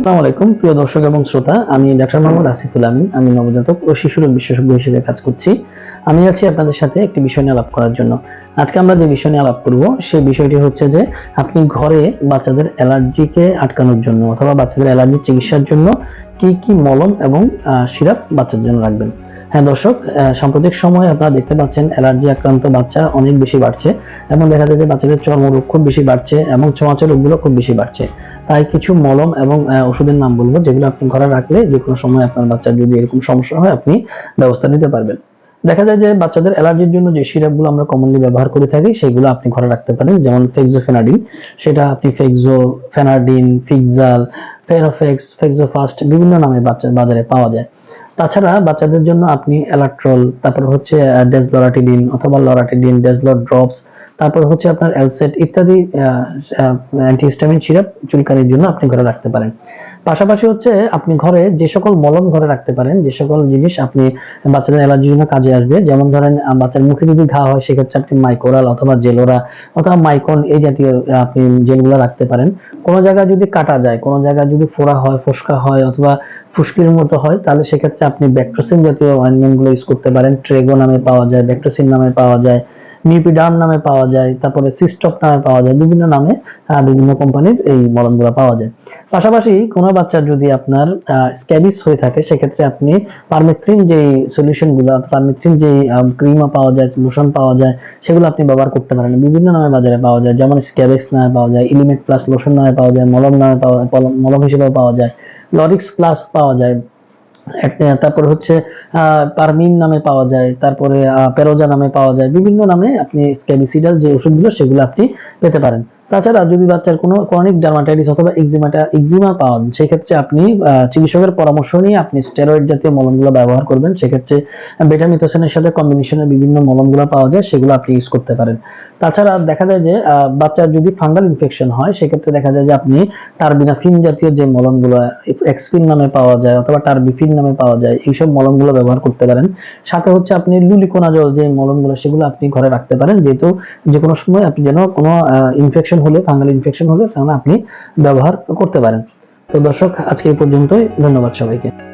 আসসালামু আলাইকুম, প্রিয় দর্শক এবং শ্রোতা। আমি ডাক্তার মোহাম্মদ আসিফুল আমিন। আমি নবজাতক ও শিশুরোগ বিশেষজ্ঞ হিসেবে কাজ করছি। আমি আছি আপনাদের সাথে একটি বিষয় নিয়ে আলাপ করার জন্য। আজকে আমরা যে বিষয় নিয়ে আলাপ করব, সেই বিষয়টি হচ্ছে যে, আপনি ঘরে বাচ্চাদের অ্যালার্জিকে আটকানোর জন্য অথবা বাচ্চাদের অ্যালার্জির চিকিৎসার জন্য কি কি মলম এবং সিরাপ বাচ্চাদের জন্য রাখবেন। হ্যাঁ দর্শক সাম্প্রতিক সময়ে আপনারা দেখতে পাচ্ছেন অ্যালার্জি আক্রান্ত বাচ্চা অনেক বেশি বাড়ছে এবং দেখা যায় যে বাচ্চাদের চর্মরোগ খুব বেশি বাড়ছে এবং চোঁয়াচে রোগগুলো খুব বেশি বাড়ছে। তাই কিছু মলম এবং ওষুধের নাম বলব যেগুলো আপনি ঘরে রাখলে যে কোনো সময় আপনার বাচ্চার যদি এরকম সমস্যা হয় আপনি ব্যবস্থা নিতে পারবেন। দেখা যায় যে বাচ্চাদের অ্যালার্জির জন্য যে সিরাপগুলো আমরা কমনলি ব্যবহার করে থাকি, সেগুলো আপনি ঘরে রাখতে পারেন। যেমন ফেক্সোফেনাডিন, সেটা আপনি ফেক্সো ফেনাডিন ফিক্সাল, ফেরোফেক্স, ফেক্সোফাস্ট বিভিন্ন নামে বাচ্চা বাজারে পাওয়া যায়। তাছাড়া বাচ্চাদের জন্য আপনি অ্যালাট্রল তারপর হচ্ছে ডেসলোরাটিডিন অথবা লরাটিডিন ডেসলোর ড্রপস তারপর হচ্ছে আপনার এলসেট ইত্যাদি অ্যান্টিহিস্টামিন সিরাপ চুলকানির জন্য আপনি ঘরে রাখতে পারেন। পাশাপাশি হচ্ছে আপনি ঘরে যে সকল মলম ঘরে রাখতে পারেন, যে সকল জিনিস আপনি বাচ্চাদের অ্যালার্জির জন্য কাজে আসবে, যেমন ধরেন বাচ্চার মুখে যদি ঘা হয়, সেক্ষেত্রে আপনি মাইকোরাল অথবা জেলোরা অথবা মাইকন এই জাতীয় আপনি জেলগুলো রাখতে পারেন। কোনো জায়গায় যদি কাটা যায়, কোনো জায়গায় যদি ফোড়া হয়, ফোসকা হয় অথবা ফুসকির মতো হয়, তাহলে সেক্ষেত্রে আপনি ব্যাক্টোসিন জাতীয় অয়েনমেন্টগুলো ইউজ করতে পারেন। ট্রেগো নামে পাওয়া যায় ব্যাক্টোসিন নামে পাওয়া যায়। নিউপিডার্ম নামে পাওয়া যায় তারপরে সিস্টপ নামে পাওয়া যায় বিভিন্ন নামে বিভিন্ন কোম্পানির এই মলমগুলো পাওয়া যায় পাশাপাশি কোনো বাচ্চার যদি আপনার স্ক্যাবিস হয়ে থাকে সেক্ষেত্রে আপনি পারমেথ্রিন যে সলিউশনগুলো পারমেথ্রিন যে ক্রিমও পাওয়া যায় লোশন পাওয়া যায় সেগুলো আপনি ব্যবহার করতে পারেন বিভিন্ন নামে বাজারে পাওয়া যায় যেমন স্ক্যাবেক্স নামে পাওয়া যায় ইলিমেট প্লাস লোশন নামে পাওয়া যায় মলম নামে পাওয়া মলম- মলম হিসেবেও পাওয়া যায় লরিক্স প্লাস পাওয়া যায় তারপর হচ্ছে পারমিন নামে পাওয়া যায়, তারপরে পেরোজা নামে পাওয়া যায়, বিভিন্ন নামে আপনি স্ক্যাবিসিডাল যে ওষুধগুলো সেগুলো আপনি পেতে পারেন। তাছাড়া যদি বাচ্চার কোনো ক্রনিক ডার্মাটাইটিস অথবা এক্সিমাটা এক্সিমা পাওয়ান সেক্ষেত্রে আপনি চিকিৎসকের পরামর্শ নিয়ে আপনি স্টেরয়েড জাতীয় মলমগুলো ব্যবহার করবেন। সেক্ষেত্রে বেটামিথোসেনের সাথে কম্বিনেশনের বিভিন্ন মলমগুলো পাওয়া যায়, সেগুলো আপনি ইউজ করতে পারেন। তাছাড়া দেখা যায় যে বাচ্চার যদি ফাঙ্গাল ইনফেকশন হয়, সেক্ষেত্রে দেখা যায় যে আপনি টার্বিনাফিন জাতীয় যে মলমগুলো এক্সপিন নামে পাওয়া যায় অথবা টার্বিফিন নামে পাওয়া যায়, এইসব মলমগুলো ব্যবহার করতে পারেন। সাথে হচ্ছে আপনি লুলিকোনাজল যে মলমগুলো, সেগুলো আপনি ঘরে রাখতে পারেন। যেহেতু যে কোনো সময় আপনি যেন কোনো ইনফেকশন হলে, ফাঙ্গাল ইনফেকশন হলে তাহলে আপনি ব্যবহার করতে পারেন। তো দর্শক, আজকে এই পর্যন্তই। ধন্যবাদ সবাইকে।